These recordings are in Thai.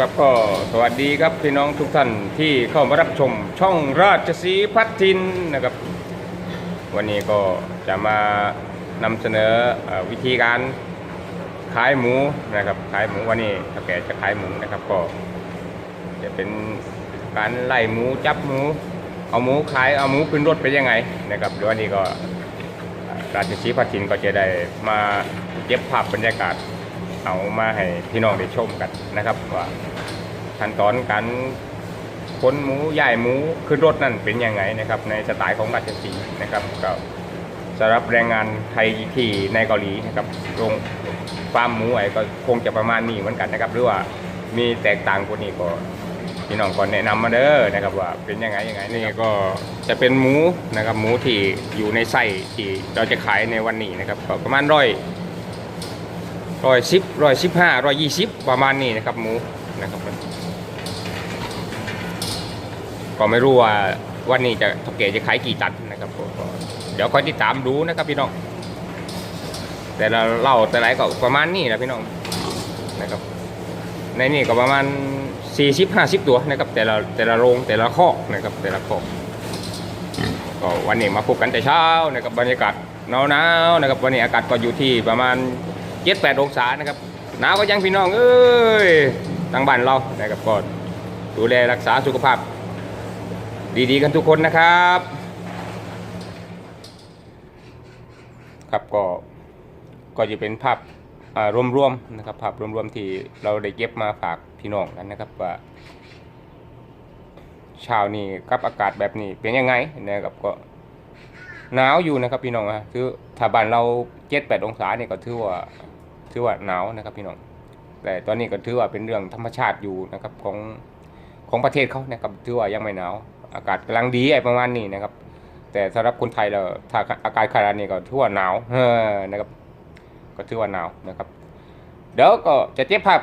ครับก็สวัสดีครับพี่น้องทุกท่านที่เข้ามารับชมช่องราชสีพัฒทินนะครับ วันนี้ก็จะมานำเสนออวิธีการขายหมูนะครับขายหมูวันนี้ถ้าแกจะขายหมูนะครับก็ จะเป็นการไล่หมูจับหมู เอาหมูขายเอาหมูขึ้นรถไปยังไงนะครับเดี๋ยววันนี้ก็ราชสีพัฒทินก็จะได้มาเก็บภาพบรรยากาศ เอามาให้พี่น้องได้ชมกันนะครับ ว่าขั้นตอนการขนหมูย่ายหมูขึ้นรถนั่นเป็นยังไงนะครับ ในสไตล์ของราชสีนะครับก็สำหรับแรงงานไทยที่ในเกาหลีนะครับโรงฟาร์มหมูไอ้ก็คงจะประมาณนี้เหมือนกันนะครับ หรือว่ามีแตกต่างกว่านี้ก็พี่น้องก็แนะนำมาเด้อนะครับว่าเป็นยังไงยังไงนี่ก็จะเป็นหมูนะครับหมูที่อยู่ในไส้ที่เราจะขายในวันนี้นะครับประมาณร้อย ร้อยสิบร้อยสิบห้าร้อยยี่สิบประมาณนี้นะครับหมูนะครับก็ไม่รู้ว่าวันนี้จะทกเกจะขายกี่ตันนะครับก็เดี๋ยวคอยติดตามดูนะครับพี่น้อง แต่ละเล่าแต่ละก็ประมาณนี้แหละพี่น้องนะครับ ในนี่ก็ประมาณสี่สิบห้าสิบตัวนะครับ แต่ละแต่ละโรงแต่ละคอกนะครับ แต่ละคอกก็วันนี้มาพบกันแต่เช้านะครับบรรยากาศหนาวๆนะครับ วันนี้อากาศก็อยู่ที่ประมาณ เจ็ดแปดองศานะครับหนาวก็ยังพี่น้องเอ้ยทางบ้านเรานะครับก็ดูแลรักษาสุขภาพ ดีๆกันทุกคนนะครับ ครับก็ก็จะเป็นภาพรวมๆนะครับภาพรวมๆที่เราได้เก็บมาฝากพี่น้องกันนะครับว่าเช้านี้กับอากาศแบบนี้เป็นยังไงนะครับก็หนาวอยู่นะครับพี่น้องนะคือถ้าบ้านเราเจ็ดแปดองศาเนี่ยก็ถือว่า ถือว่าหนาวนะครับพี่น้องแต่ตอนนี้ก็ถือว่าเป็นเรื่องธรรมชาติอยู่นะครับของของประเทศเขานะครับถือว่ายังไม่หนาว อากาศกำลังดีไอ้ประมาณนี้นะครับ แต่สำหรับคนไทยเราถ้าอากาศขนาดนี้ก็ถือว่าหนาวเออนะครับ ก็ถือว่าหนาวนะครับ เดี๋ยวก็จะเจ็บภาพ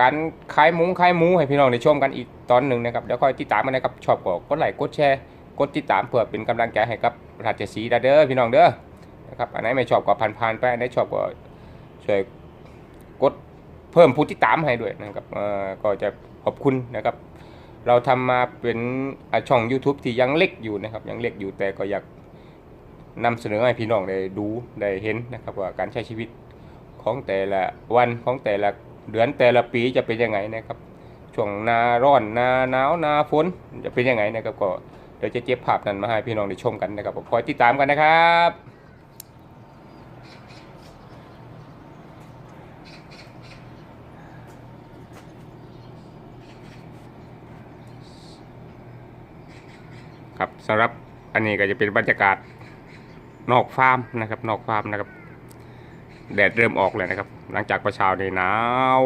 การขายหมูขายหมูให้พี่น้องได้ชมกันอีกตอนหนึ่งนะครับเดี๋ยวค่อยติดตามกันนะครับชอบก็กดไลค์กดแชร์กดติดตามเพื่อเป็นกำลังใจให้กับราชสีห์เด้อพี่น้องเด้อนะครับอันไหนไม่ชอบก็ผ่านๆไปอันไหนชอบก็ ช่วยกดเพิ่มผู้ติดตามให้ด้วยนะครับก็จะขอบคุณนะครับ เราทำมาเป็นช่อง YouTube ที่ยังเล็กอยู่นะครับ ยังเล็กอยู่แต่ก็อยากนำเสนอให้พี่น้องได้ดูได้เห็นนะครับว่าการใช้ชีวิตของแต่ละวันของแต่ละเดือนแต่ละปีจะเป็นยังไงนะครับช่วงหนาร้อนหนาหนาวหนาฝนจะเป็นยังไงนะครับก็เดี๋ยวจะเก็บภาพนั้นมาให้พี่น้องได้ชมกันนะครับผมคอยติดตามกันนะครับ ครับสำหรับอันนี้ก็จะเป็นบรรยากาศนอกฟาร์มนะครับ นอกฟาร์มนะครับ แดดเริ่มออกเลยนะครับ หลังจากประชาในหนาว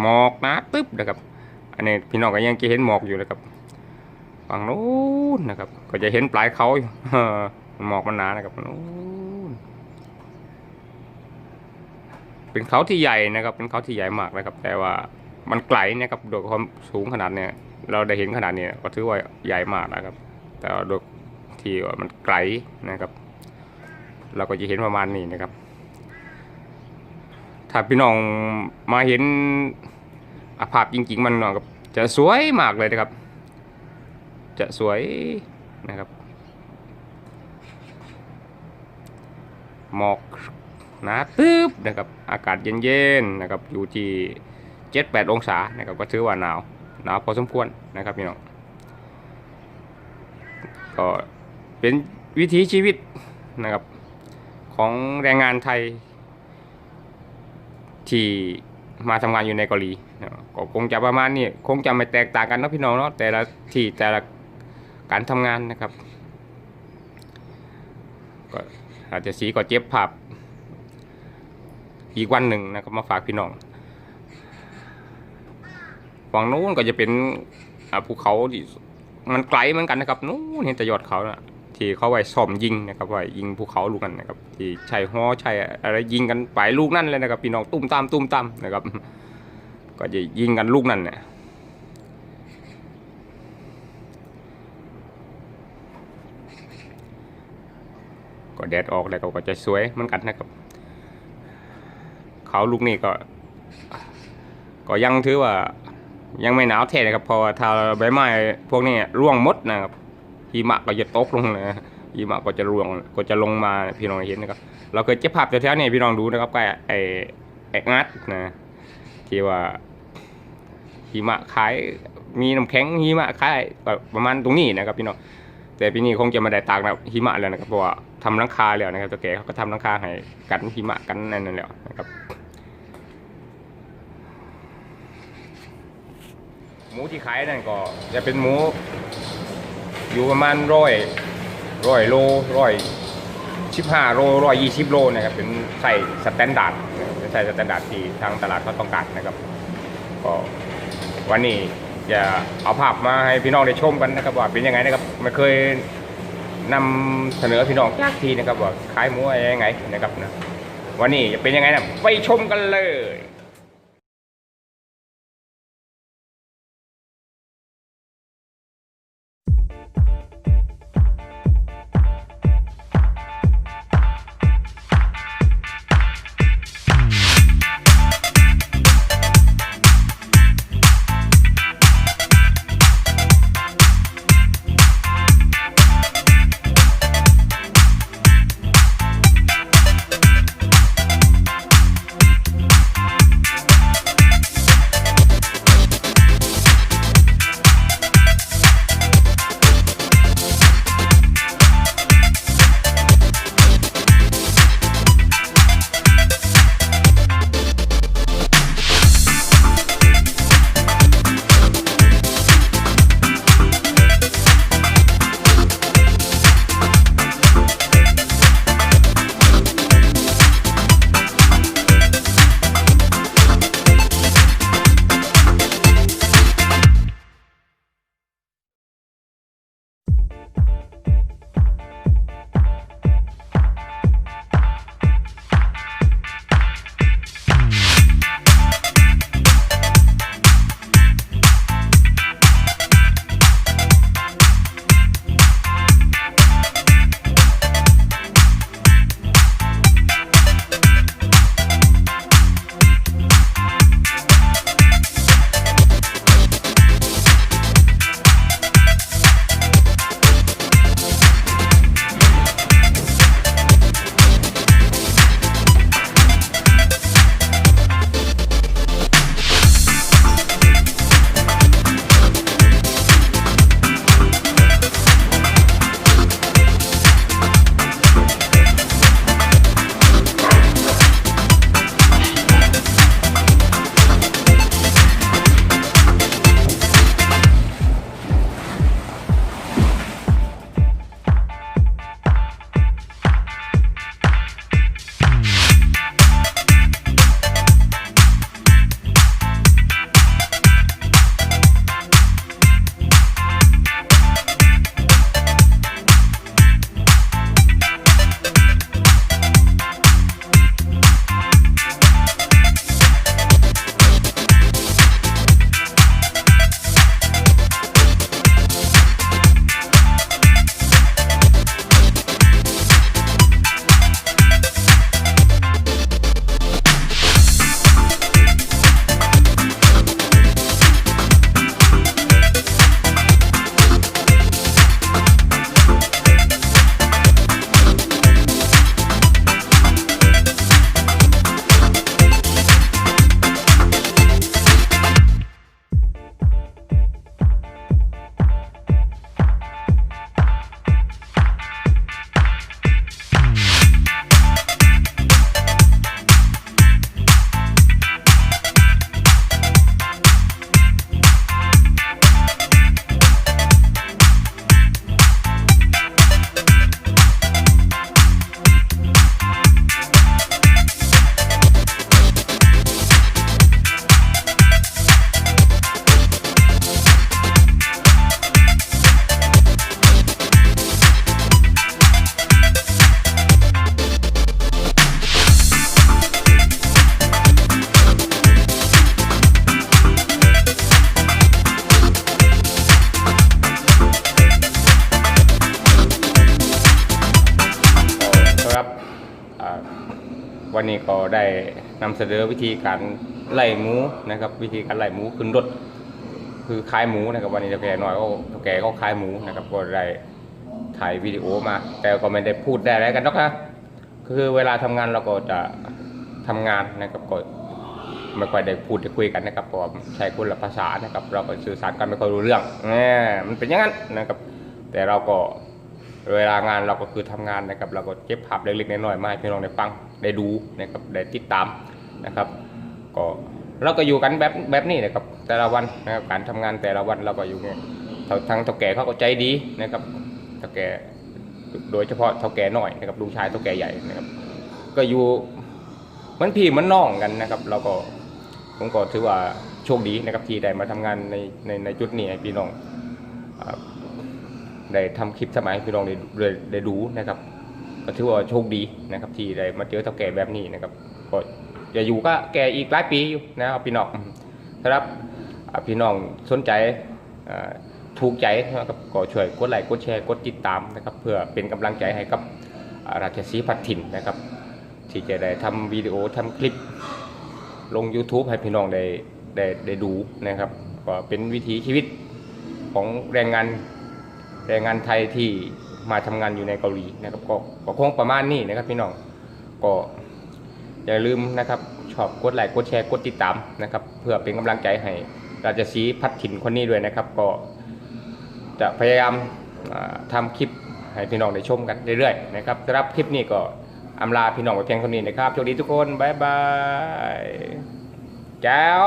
หมอกหนาตึ๊บนะครับ อันนี้พี่น้องก็ยังจะเห็นหมอกอยู่นะครับฝั่งนู้นนะครับ ก็จะเห็นปลายเขาหมอกมันหนานะครับนู้นเป็นเขาที่ใหญ่นะครับ เป็นเขาที่ใหญ่มากนะครับ แต่ว่ามันไกลนะครับโดยความสูงขนาดเนี้ยเราได้เห็นขนาดนี้ก็ถือว่าใหญ่มากนะครับ แต่ว่าโดยที่มันไกลนะครับ เราก็จะเห็นประมาณนี้นะครับ ถ้าพี่น้องมาเห็นอาภาพจริง ๆ มันนะครับจะสวยมากเลยนะครับ จะสวยนะครับ หมอกหนาตึ๊บนะครับ อากาศเย็นๆนะครับอยู่ที่เจ็ดแปดองศานะครับก็ถือว่าหนาวหนาวพอสมควรนะครับพี่น้อง ก็เป็นวิถีชีวิตนะครับของแรงงานไทย ที่มาทำงานอยู่ในเกาหลีก็คงจะประมาณนี้คงจะไม่แตกต่างกันนะพี่น้องเนาะแต่ละที่แต่ละการทำงานนะครับก็อาจจะสีก็เจ็บภาพอีกวันหนึ่งนะครับมาฝากพี่น้องฝั่งนู้นก็จะเป็นภูเขาที่ มันไกลเหมือนกันนะครับนู้นเห็นแต่ยอดเขานะที่เขาไว้ซ่อมยิงนะครับไว้ยิงภูเขาลูกนั้นนะครับที่ใช้ฮอใช้อะไรยิงกันไปลูกนั่นเลยนะครับพี่น้องตุ้มตามตุ้มตามนะครับ ก็จะยิงกันลูกนั่นเนี่ยก็แดดออกแล้วก็จะสวยเหมือนกันนะครับเขาลูกนี้ก็ ก็ยังถือว่า ยังไม่หนาวแท้นะครับพราะว่าใบไม้พวกนี้ร่วงมดนะครับหิมะก็จะตกลงนะหิมะก็จะร่วงก็จะลงมาพี่น้องเห็นนะครับ เราเคยเจ็บภาพแถวๆนี้พี่น้องดูนะครับใกล้ไอ้ไอ้งัดนะที่ว่าหิมะขายมีน้ำแข็งหิมะขายประมาณตรงนี้นะครับพี่น้องแต่ปีนี้คงจะมาได้ตากนะหิมะแล้วนะครับเพราะว่าทำหลังคาแล้วนะครับตัวแกเขาก็ทำหลังคาให้กันหิมะกันนั่นนั่นแล้วนะครับ มูที่ขายนั่นก็จะเป็นหมู อยู่ประมาณร้อยร้อยโลร้อยสิบห้าโลร้อยยี่สิบโลนะครับเป็นใส่สแตนดาร์ดเป็นใส่สแตนดาร์ดที่ทางตลาดเขาต้องการนะครับก็วันนี้จะเอาภาพมาให้พี่น้องได้ชมกันนะครับว่าเป็นยังไงนะครับไม่เคยนำเสนอพี่น้องยากทีนะครับว่าขายหมูอะไรยังไงนะครับนะวันนี้จะเป็นยังไงนะไปชมกันเลย วันนี้ก็ได้นำเสนอวิธีการไล่หมูนะครับ วิธีการไล่หมูขึ้นรถ คือขายหมูนะครับ วันนี้เท่าแก่น้อยก็แก่ก็ขายหมูนะครับก็ได้ถ่ายวิดีโอมา แต่ก็ไม่ได้พูดได้อะไรกันหรอกนะคือเวลาทำงานเราก็จะทำงานนะครับก็ไม่ค่อยได้พูดได้คุยกันนะครับเพราะใช้คนละภาษานะครับ เราก็สื่อสารกันไม่ค่อยรู้เรื่องแหมมันเป็นอย่างนั้นนะครับ แต่เราก็ เวลางานเราก็คือทำงานนะครับเราก็เก็บภาพเล็กๆน้อยๆมาให้พี่น้องได้ฟังได้ดูนะครับได้ติดตามนะครับก็เราก็อยู่กันแบบแบบนี้นะครับแต่ละวันนะครับการทำงานแต่ละวันเราก็อยู่เนี่ยทางทางเท่าแก่เขาก็ใจดีนะครับเท่าแก่โดยเฉพาะเท่าแก่หน่อยนะครับลุงชายเท่าแก่ใหญ่นะครับก็อยู่เหมันพี่เหมันน้องกันนะครับ เราก็ผมก็ถือว่าโชคดีนะครับที่ได้มาทำงานในในในจุดนี้ให้พี่น้อง ได้ทำคลิปสมัยพี่น้องได้ได้ได้ดูนะครับก็ถือว่าโชคดีนะครับ ที่ได้มาเจอเท่าแก่แบบนี้นะครับก็จะอยู่ก็แก่อีกหลายปีอยู่นะครับพี่น้องครับอ่าพี่น้องสนใจถูกใจนะครับก็ช่วยกดไลค์กดแชร์กดติดตามนะครับ เพื่อเป็นกำลังใจให้กับราชสีห์พัดถิ่นนะครับ ที่จะได้ทำวิดีโอทำคลิป ลง YouTube ให้พี่น้องได้ได้ได้ดูนะครับ ก็เป็นวิถีชีวิตของแรงงาน แรงงานไทยที่มาทำงานอยู่ในเกาหลีนะครับก็ก็คงประมาณนี้นะครับพี่น้องก็อย่าลืมนะครับชอบกดไลค์กดแชร์กดติดตามนะครับ เพื่อเป็นกำลังใจให้ราชสีพัดถิ่นคนนี้ด้วยนะครับ ก็จะพยายามอ่าทำคลิปให้พี่น้องได้ชมกันเรื่อยๆนะครับสำหรับคลิปนี้ก็อำลาพี่น้องไปเพียงเท่านี้นะครับโชคดีทุกคน บ๊ายบายแจ้ว